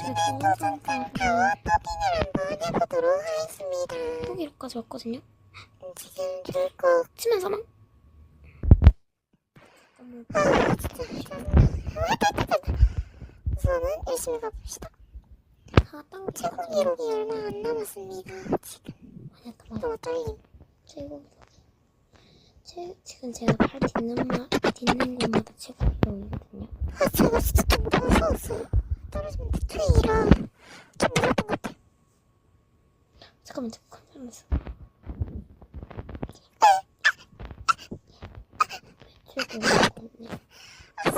제가 동영상으로 확인을 한번 해보도록 하겠습니다. 포기로까지 왔거든요. 지금 줄꼭 치면 사망. 아, 진짜. 우선은 열심히 가봅시다. 아, 땅 최고 기록이 얼마 안 남았습니다. 지금 아니야. 또 떨림. 최고 제, 지금 제가 팔 딛는 마, 딛는 곳마다 최고 기록이거든요. 아, 제가 진짜 좀 너무 무서웠어요. 떨어지면 트레이랑 좀 무섭던 것 같아. 잠깐만, 잠깐만, 잠깐만. 아,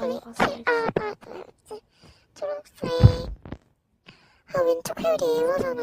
많이. 아, 맞아. 초록색. 아, 왼쪽 회오리 이거잖아.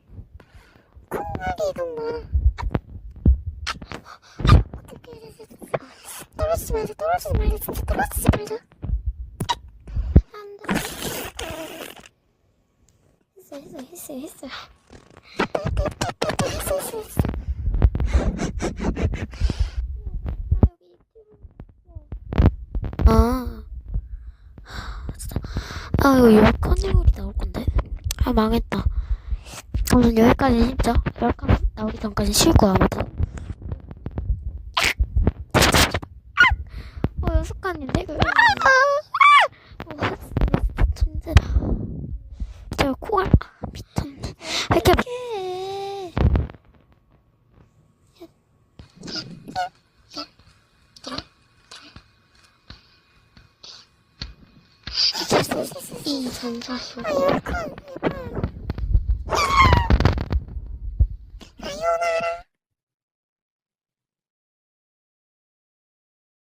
이 너무 많아. 어떻게 해야 되지? 떨어지지 말자, 떨어지지 말자, 진짜 떨어지지 말자. 안 돼. 했어, 했어, 했어, 했어. 아. 아, 이거 열칸 해골이 나올 건데. 아, 망했다. 아무튼 여기까지 쉽죠? 열칸 나오기 전까지 쉴 거야, 아마도. 어, 여섯 칸인데? 그, 어, 천재다. 제가 코가 미쳤네. 이렇게 해. 이. 아, 열칸.